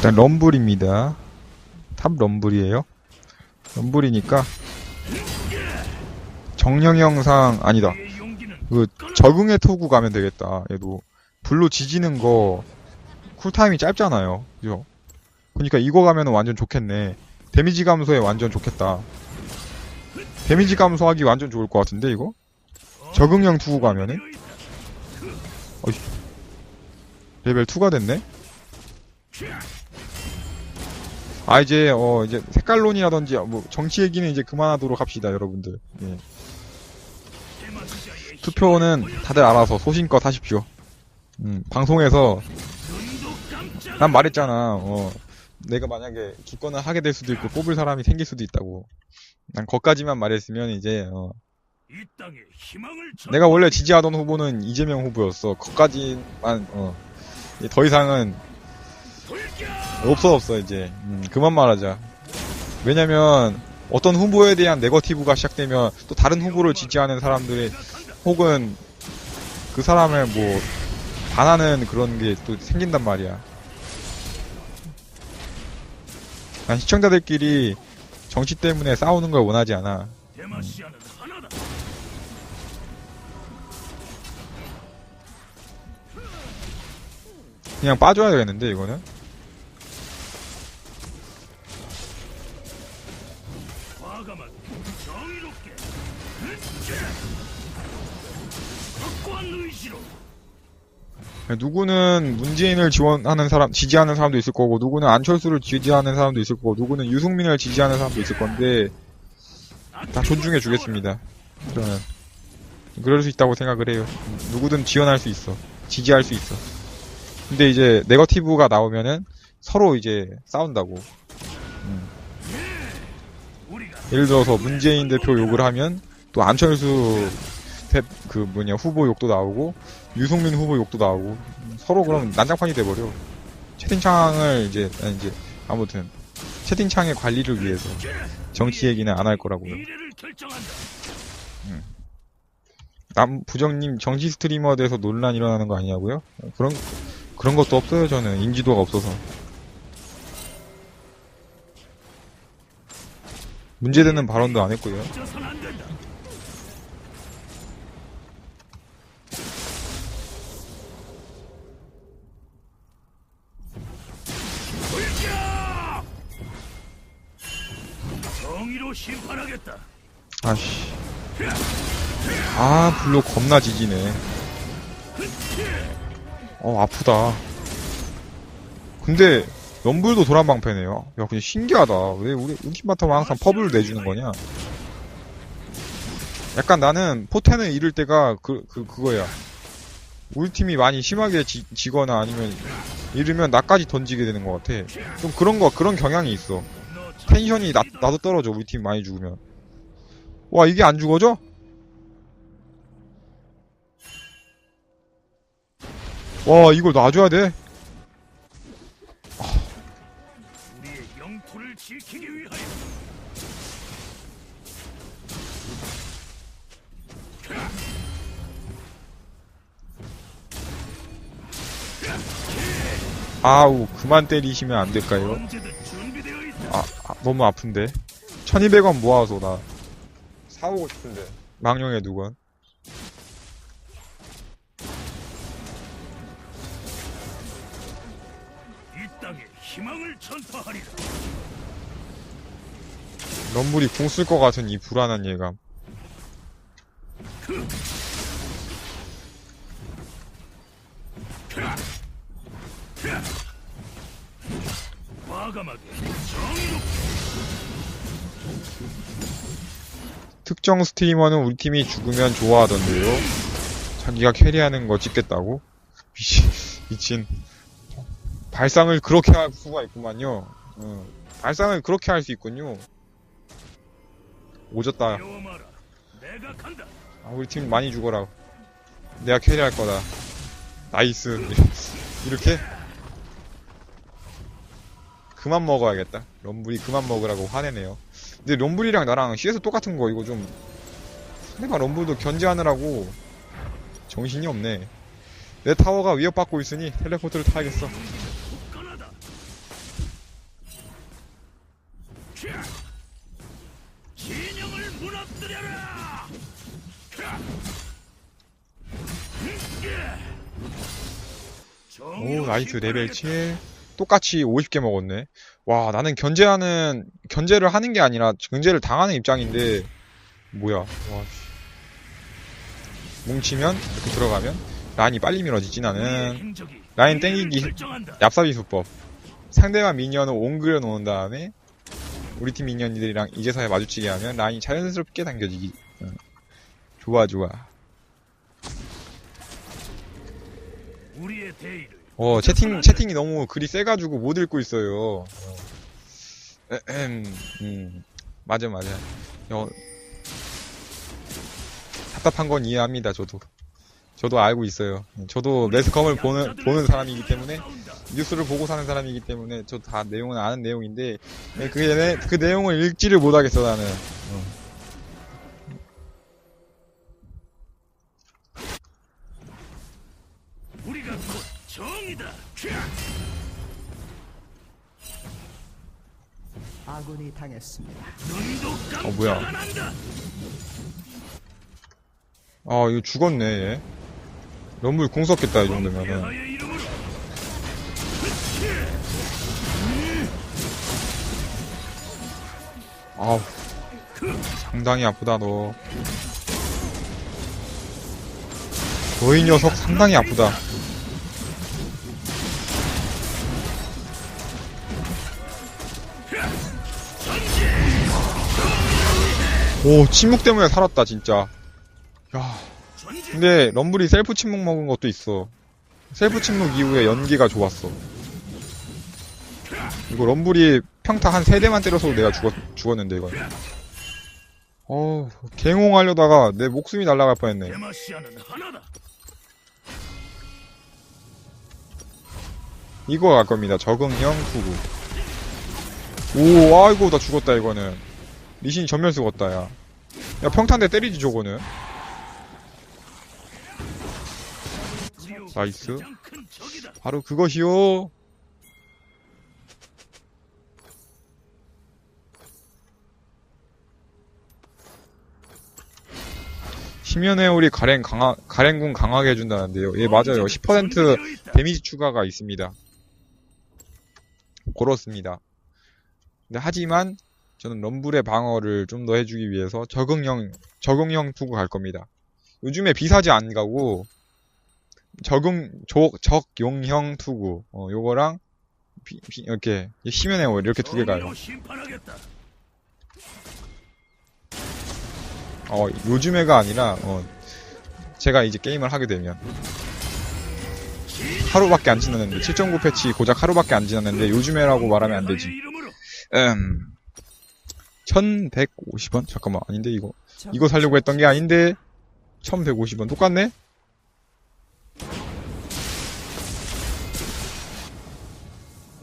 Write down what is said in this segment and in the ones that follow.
일단 럼블입니다. 탑 럼블이에요. 럼블이니까 정령 영상 아니다. 그 적응의 토구 가면 되겠다. 얘도 불로 지지는 거 쿨타임이 짧잖아요. 그죠? 그러니까 이거 가면 완전 좋겠네. 데미지 감소에 완전 좋겠다. 데미지 감소하기 완전 좋을 것 같은데 이거? 적응형 투구 가면은 레벨 2가 됐네. 아 이제 어 이제 색깔론이라든지 뭐 정치 얘기는 이제 그만하도록 합시다 여러분들. 예. 투표는 다들 알아서 소신껏 하십시오. 음, 방송에서 난 말했잖아. 어, 내가 만약에 기권을 하게 될 수도 있고 뽑을 사람이 생길 수도 있다고. 난 거기까지만 말했으면 이제 어, 내가 원래 지지하던 후보는 이재명 후보였어. 거기까지만 어, 더 이상은 없어 없어 이제 음, 그만 말하자. 왜냐면 어떤 후보에 대한 네거티브가 시작되면 또 다른 후보를 지지하는 사람들의 혹은 그 사람을 뭐 반하는 그런 게 또 생긴단 말이야. 난 시청자들끼리 정치 때문에 싸우는 걸 원하지 않아. 하나다. 그냥 빠져야 되겠는데 이거는. 누구는 문재인을 지원하는 사람, 지지하는 사람도 있을 거고, 누구는 안철수를 지지하는 사람도 있을 거고, 누구는 유승민을 지지하는 사람도 있을 건데, 다 존중해 주겠습니다. 저는. 그럴 수 있다고 생각을 해요. 누구든 지원할 수 있어. 지지할 수 있어. 근데 이제, 네거티브가 나오면은, 서로 이제, 싸운다고. 음. 예를 들어서, 문재인 대표 욕을 하면, 또 안철수, 대, 그 뭐냐, 후보 욕도 나오고, 유승민 후보 욕도 나오고, 서로 그럼 난장판이 돼버려. 채팅창을 이제, 아니, 이제, 아무튼, 채팅창의 관리를 위해서, 정치 얘기는 안 할 거라고요. 결정한다. 남, 부정님 정치 스트리머에 대해서 논란 일어나는 거 아니냐고요? 그런, 그런 것도 없어요, 저는. 인지도가 없어서. 문제되는 발언도 안 했고요. 심판하겠다. 아씨. 아, 블루 겁나 지지네. 어, 아프다. 근데, 럼블도 도란방패네요. 야, 그냥 신기하다. 왜 우리, 바텀은 항상 퍼블을 내주는 거냐? 약간 나는 포텐을 잃을 때가 그, 그, 그거야. 우리 팀이 많이 심하게 지, 지거나 아니면 잃으면 나까지 던지게 되는 것 같아. 좀 그런 거, 그런 경향이 있어. 너 텐션이 나, 나도 떨어져, 우리 팀 많이 죽으면. 와, 이게 안 죽어져? 와, 이걸 놔줘야 돼? 아우, 그만 때리시면 안 될까요? 아, 아, 너무 아픈데. 1200원 모아서 나 사오고 싶은데. 망령의 누건. 이 땅에 희망을 전파하리라. 럼블이 궁 쓸 것 같은 이 불안한 예감. 과감하게 정의롭게 특정 스트리머는 우리 팀이 죽으면 좋아하던데요. 자기가 캐리하는 거 찍겠다고? 미친, 미친. 발상을 그렇게 할 수가 있구만요. 어, 발상을 그렇게 할 수 있군요. 오졌다. 아, 우리 팀 많이 죽어라. 내가 캐리할 거다. 나이스. 이렇게? 그만 먹어야겠다. 럼블이 그만 먹으라고 화내네요. 근데 럼블이랑 나랑 시에서 똑같은 거 이거 좀 상대방 럼블도 견제하느라고 정신이 없네. 내 타워가 위협받고 있으니 텔레포트를 타야겠어. 오 나이트 레벨 7 똑같이 50개 먹었네. 와, 나는 견제하는, 견제를 하는 게 아니라, 견제를 당하는 입장인데, 뭐야. 와, 씨. 뭉치면, 이렇게 들어가면, 라인이 빨리 밀어지지, 나는. 라인 땡기기, 얍삽이 수법. 상대방 미니언을 옹그려 놓은 다음에, 우리 팀 미니언들이랑 이제서야 마주치게 하면, 라인이 자연스럽게 당겨지기. 응. 좋아, 좋아. 우리의 대의를 어, 채팅, 채팅이 너무 글이 세가지고 못 읽고 있어요. 어. 에헴, 음, 맞아, 맞아. 어, 답답한 건 이해합니다, 저도. 저도 알고 있어요. 저도 매스컴을 보는, 보는 사람이기 때문에, 뉴스를 보고 사는 사람이기 때문에, 저도 다 내용은 아는 내용인데, 예, 그, 내- 그 내용을 읽지를 못하겠어, 나는. 어. 정이다. 아군이 당했습니다. 눈도 어, 뭐야. 깜짝 안 한다. 아, 이거 죽었네, 얘. 럼블 궁 썼겠다, 이 정도면은. 이름으로 아우 상당히 아프다 너. 너이 녀석 상당히 아프다. 오 침묵 때문에 살았다 진짜. 야 근데 럼블이 셀프 침묵 먹은 것도 있어. 셀프 침묵 이후에 연기가 좋았어. 이거 럼블이 평타 한 세 대만 때려서 내가 죽었, 죽었는데, 이건. 어 갱홍하려다가 내 목숨이 날아갈 뻔했네. 이거 갈 겁니다. 적응형 투구. 오, 아이고, 나 죽었다, 이거는. 리신이 전면 쓰겄다, 야. 야, 평탄대 때리지, 저거는. 나이스. 바로 그것이요. 심연의 우리 가랭 강하, 가랭군 강하게 해준다는데요. 예, 맞아요. 10% 데미지 추가가 있습니다. 그렇습니다. 근데 하지만 저는 럼블의 방어를 좀 더 해주기 위해서 적응형 적응형 투구 갈 겁니다. 요즘에 비사지 안 가고 적응 적 적용형 투구 어 요거랑 비- 비- 이렇게 심연의 올 이렇게 두 개 가요. 어 요즘에가 아니라 어 제가 이제 게임을 하게 되면 하루밖에 안 지났는데 7.9 패치 고작 하루밖에 안 지났는데 요즘에라고 말하면 안 되지. 음. 1150원? 잠깐만, 아닌데, 이거. 이거 살려고 했던 게 아닌데, 1150원. 똑같네?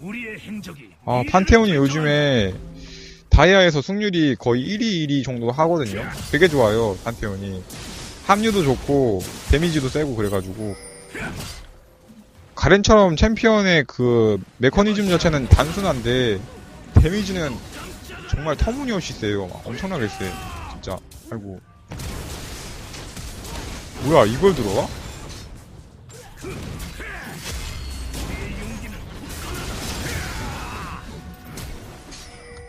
우리의 행적이 아, 판테온이. 요즘에, 다이아에서 승률이 거의 1위, 1위 정도 하거든요? 되게 좋아요, 판테온이. 합류도 좋고, 데미지도 세고, 그래가지고. 가렌처럼 챔피언의 그, 메커니즘 자체는 단순한데, 데미지는 정말 터무니없이 세요. 막 엄청나게 세. 진짜. 아이고. 뭐야, 이걸 들어와?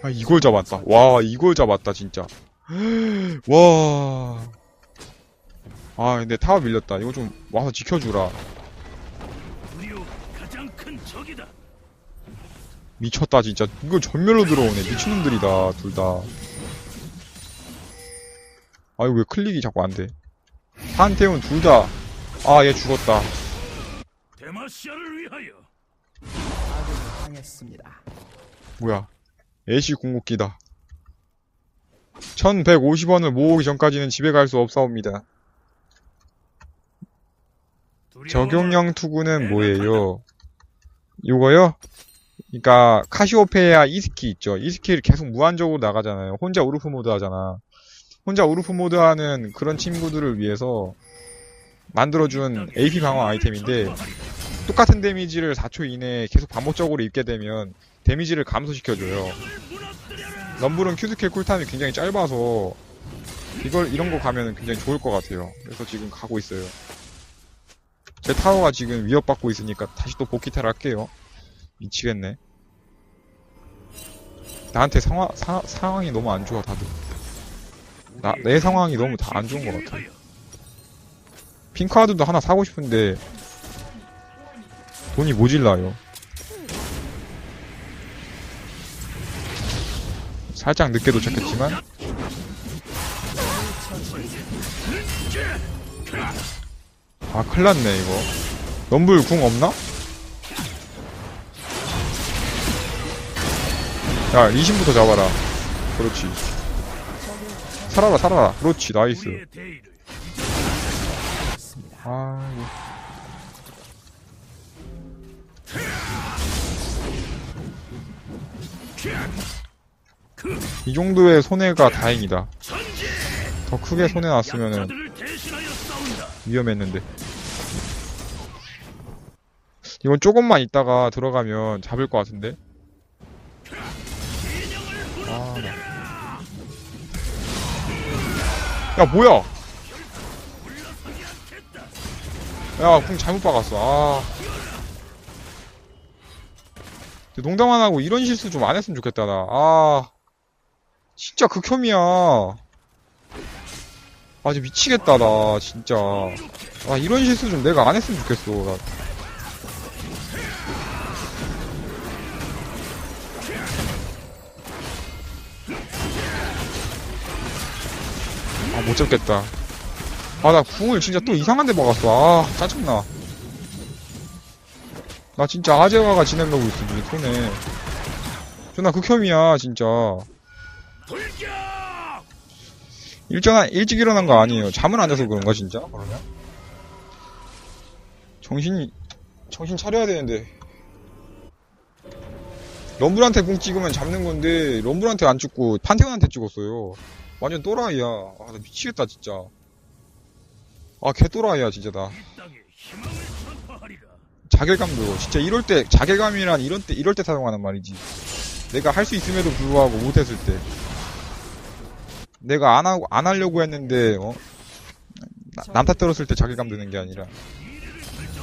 아, 이걸 잡았다. 와, 이걸 잡았다, 진짜. 와. 아, 근데 타워 밀렸다. 이거 좀 와서 지켜주라. 미쳤다, 진짜. 이거 전멸로 들어오네. 미친놈들이다, 둘 다. 아이고, 왜 클릭이 자꾸 안 돼. 한태훈 둘 다. 아, 얘 죽었다. 뭐야. 애쉬 궁극기다. 1150원을 모으기 전까지는 집에 갈 수 없사옵니다. 적용형 투구는 뭐예요? 이거요? 그니까, 카시오페아 이스키 있죠. 이스키를 계속 무한적으로 나가잖아요. 혼자 우르프 모드 하잖아. 혼자 우르프 모드 하는 그런 친구들을 위해서 만들어준 AP 방어 아이템인데, 똑같은 데미지를 4초 이내에 계속 반복적으로 입게 되면 데미지를 감소시켜줘요. 럼블은 큐스킬 쿨타임이 굉장히 짧아서 이걸 이런 거 가면 굉장히 좋을 것 같아요. 그래서 지금 가고 있어요. 제 타워가 지금 위협받고 있으니까 다시 또 복귀탈 할게요. 미치겠네. 나한테 상황 사- 상황이 너무 안 좋아 다들. 나- 내 상황이 너무 다 안 좋은 것 같아. 핑카드도 하나 사고 싶은데 돈이 모질라요. 살짝 늦게 도착했지만 아 큰일났네 이거 럼블 궁 없나? 야 리신부터 잡아라 그렇지 살아라 살아라 그렇지 나이스. 아 이 정도의 손해가 다행이다. 더 크게 손해 났으면은. 위험했는데. 이건 조금만 있다가 들어가면 잡을 것 같은데. 야 뭐야? 야, 궁 잘못 박았어. 아. 농담 안 하고 이런 실수 좀 안 했으면 좋겠다, 나. 아. 진짜 극혐이야. 아, 진짜 미치겠다, 나, 진짜. 아, 이런 실수 좀 내가 안 했으면 좋겠어, 나. 아, 못 잡겠다. 아, 나 궁을 진짜 또 이상한 데 먹었어. 아, 짜증나. 나 진짜 아재화가 지내려고 있어, 지금 손에. 존나 극혐이야, 진짜. 일전, 일찍 일어난 거 아니에요. 잠을 안 자서 그런가, 진짜? 그러면? 정신이, 정신 차려야 되는데. 럼블한테 궁 찍으면 잡는 건데, 럼블한테 안 찍고, 판테온한테 찍었어요. 완전 또라이야. 아, 나 미치겠다, 진짜. 아, 개 또라이야, 진짜, 나. 자괴감도, 진짜 이럴 때, 자괴감이란 이런 때, 이럴 때 사용하는 말이지. 내가 할 수 있음에도 불구하고 못했을 때. 내가 안 하고, 안 하려고 했는데, 어? 나- 남 탓 들었을 때 자괴감 드는 게 아니라,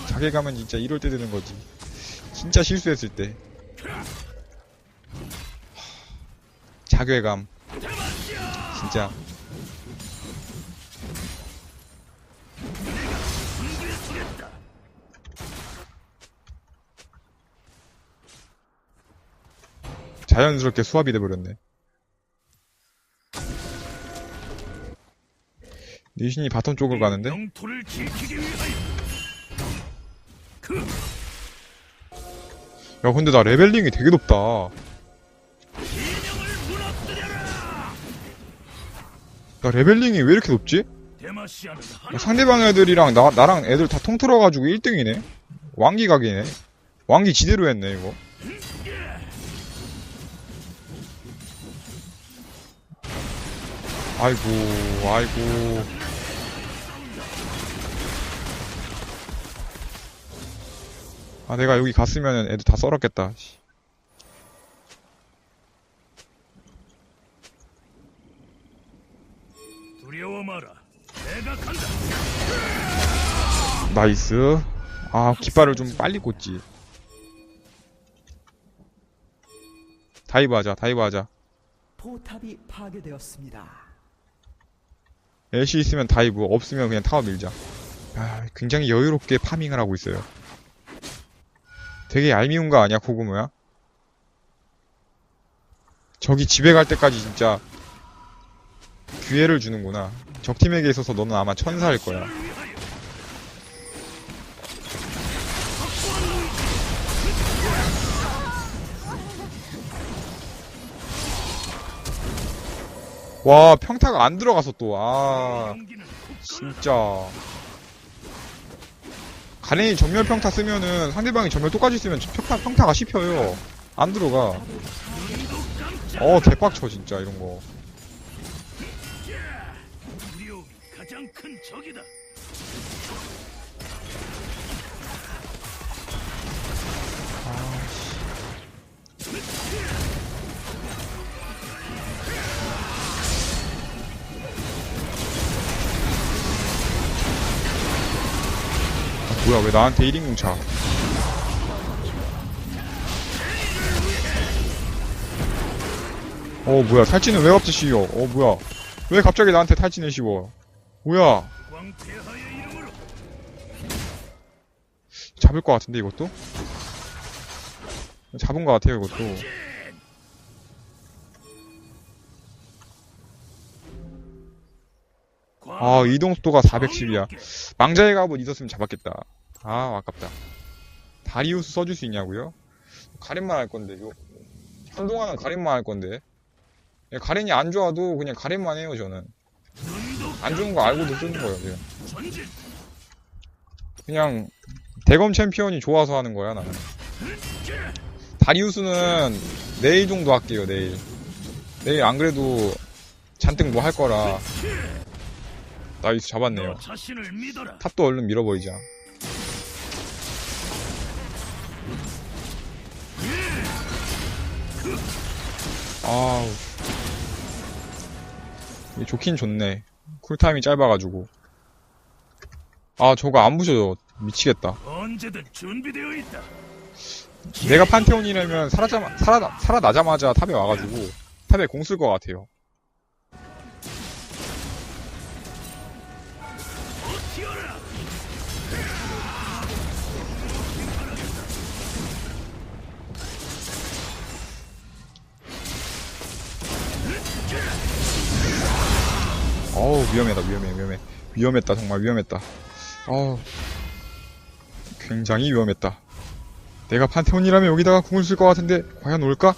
자괴감은 진짜 이럴 때 드는 거지. 진짜 실수했을 때. 자괴감. 진짜. 자연스럽게 수압이 돼버렸네. 니신이 바텀 쪽으로 가는데? 야, 근데 나 레벨링이 되게 높다. 나 레벨링이 왜 이렇게 높지? 상대방 애들이랑 나, 나랑 애들 다 통틀어가지고 1등이네? 왕기 각이네? 왕기 지대로 했네, 이거. 아이고, 아이고. 아, 내가 여기 갔으면 애들 다 썰었겠다. 두려워 마라. 내가 간다. 나이스. 아, 깃발을 좀 빨리 꽂지. 다이브 하자, 다이브 하자. 포탑이 파괴되었습니다. 애쉬 있으면 다이브, 없으면 그냥 타워 밀자. 아, 굉장히 여유롭게 파밍을 하고 있어요. 되게 얄미운 거 아니야, 코구모야? 저기 집에 갈 때까지 진짜 기회를 주는구나. 적팀에게 있어서 너는 아마 천사일 거야. 와, 평타가 안 들어가서 또, 아. 진짜 가렌이 전멸 평타 쓰면은 상대방이 전멸 똑같이 쓰면 평타, 평타가 씹혀요 안 들어가 어 개빡쳐 진짜 이런거 큰 적이다. 아, 뭐야 왜 나한테 1인공 차 어, 뭐야, 탈진은 왜 갑자기 씌워? 어, 뭐야. 왜 갑자기 나한테 탈진을 씌워? 뭐야? 잡을 것 같은데 이것도? 잡은 것 같아요 이것도. 아 이동속도가 410이야. 망자의 갑옷 있었으면 잡았겠다. 아 아깝다. 다리우스 써줄 수 있냐고요? 가렌만 할 건데 요 한동안은 가렌만 할 건데. 예, 가렌이 안 좋아도 그냥 가렌만 해요 저는 안 좋은 거 알고도 쓰는 거예요 그냥. 그냥 대검 챔피언이 좋아서 하는 거야 나는. 다리우스는 내일 정도 할게요 내일. 내일 안 그래도 잔뜩 뭐 할 거라. 나이스 잡았네요. 탑도 얼른 밀어버리자. 아우. 좋긴 좋네 쿨타임이 짧아가지고. 아 저거 안 부셔져 미치겠다. 언제든 준비되어 있다. 내가 판테온이라면 살아자, 살아, 살아나자마자 탑에 와가지고 탑에 공 쓸 것 같아요 어우 위험하다 위험해 위험해. 위험했다 정말 위험했다. 어우. 굉장히 위험했다. 내가 판테온이라면 여기다가 궁을 쓸 것 같은데 과연 올까?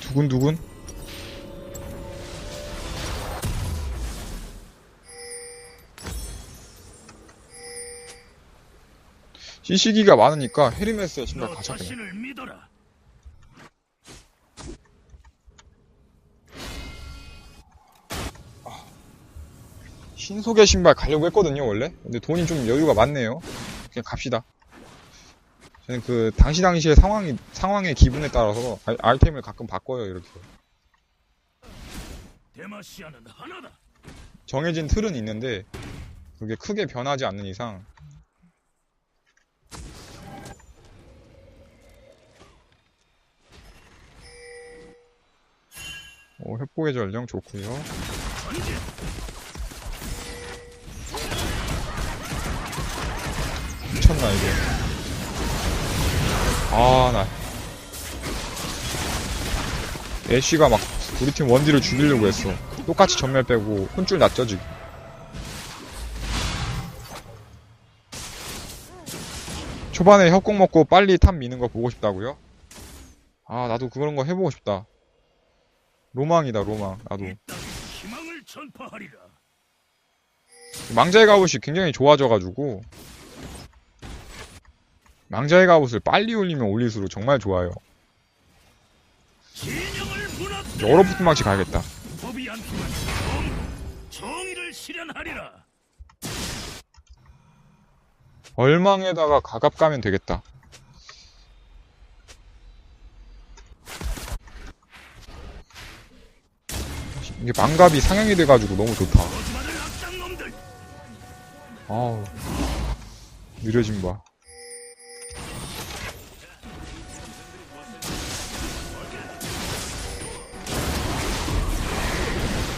두근두근. CC기가 많으니까 헤르메스의 신발 너 가자 그냥 신속의 신발 가려고 했거든요, 원래. 근데 돈이 좀 여유가 많네요. 그냥 갑시다. 저는 그, 당시 당시의 상황이, 상황의 기분에 따라서 아이, 아이템을 가끔 바꿔요, 이렇게. 정해진 틀은 있는데, 그게 크게 변하지 않는 이상. 오, 회복의 전령 좋고요 미쳤나 이게. 아나. 애쉬가 막 우리 팀 원딜을 죽이려고 했어. 똑같이 전멸 빼고 혼줄 났죠 지금. 초반에 협곡 먹고 빨리 탑 미는 거 보고 싶다고요? 아 나도 그런 거 해보고 싶다. 로망이다 로망 나도. 망자의 갑옷이 굉장히 좋아져가지고 망자의 갑옷을 빨리 올리면 올릴수록 정말 좋아요. 얼어붙은 망치 가야겠다. 얼망에다가 가갑 가면 되겠다. 이게 망갑이 상향이 돼가지고 너무 좋다. 아우 느려진 봐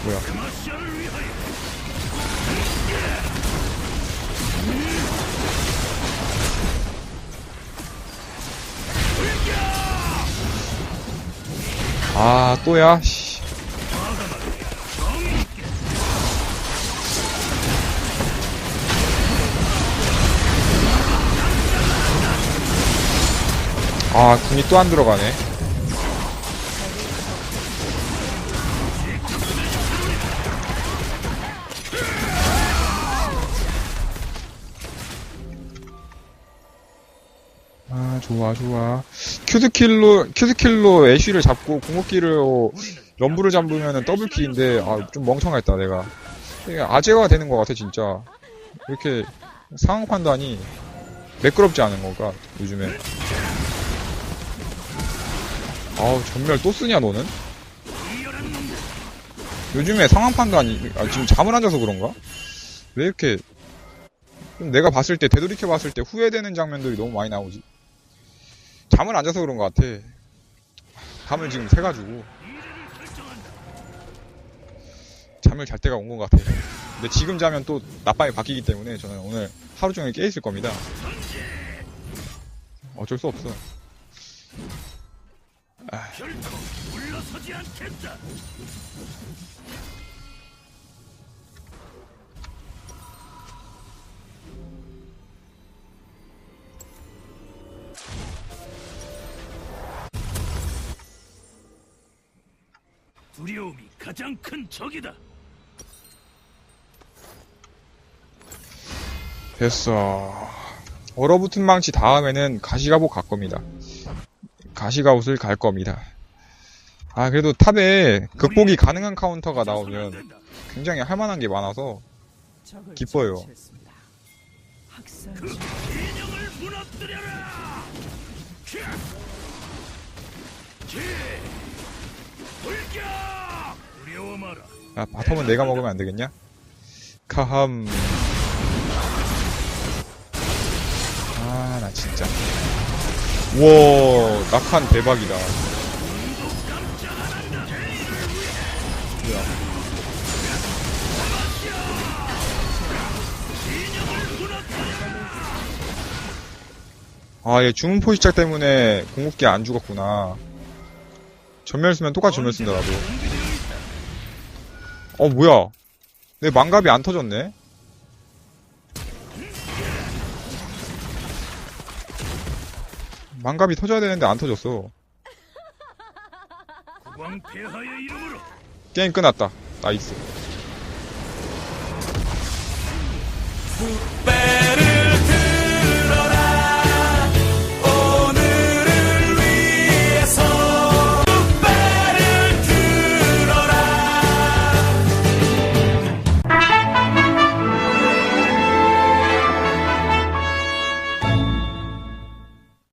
뭐야 아 또야 씨. 아 궁이 또 안 들어가네 아 좋아 좋아. 큐드킬로 큐드킬로 애쉬를 잡고 궁극기로 럼브를 잡으면은 더블킬인데 아 좀 멍청했다 내가. 아재가 되는 것 같아 진짜. 이렇게 상황 판단이 매끄럽지 않은 건가 요즘에. 아우 전멸 또 쓰냐 너는? 요즘에 상황 판단이 아, 지금 잠을 안 자서 그런가? 왜 이렇게 좀 내가 봤을 때 되돌이켜 봤을 때 후회되는 장면들이 너무 많이 나오지. 잠을 안 자서 그런 것 같아. 밤을 지금 새가지고 잠을 잘 때가 온 것 같아. 근데 지금 자면 또 낮밤이 바뀌기 때문에 저는 오늘 하루 종일 깨 있을 겁니다. 어쩔 수 없어. 결 가장 큰 적이다. 됐어. 얼어붙은 망치 다음에는 가시가옷 갈 겁니다. 가시가옷을 갈 겁니다. 아, 그래도 탑에 극복이 가능한 카운터가 나오면 굉장히 할만한 게 많아서 기뻐요. 그 인형을 무너뜨려라. 키! 돌격! 아, 바텀은 내가 먹으면 안 되겠냐? 카함. 아, 나 진짜. 우와, 낙한 대박이다. 뭐야. 아, 얘 주문포 시작 때문에 궁극기 안 죽었구나. 전멸 쓰면 똑같이 전멸 쓴다라고. 어, 뭐야. 내 망갑이 안 터졌네? 망갑이 터져야 되는데 안 터졌어. 게임 끝났다. 나이스. 빼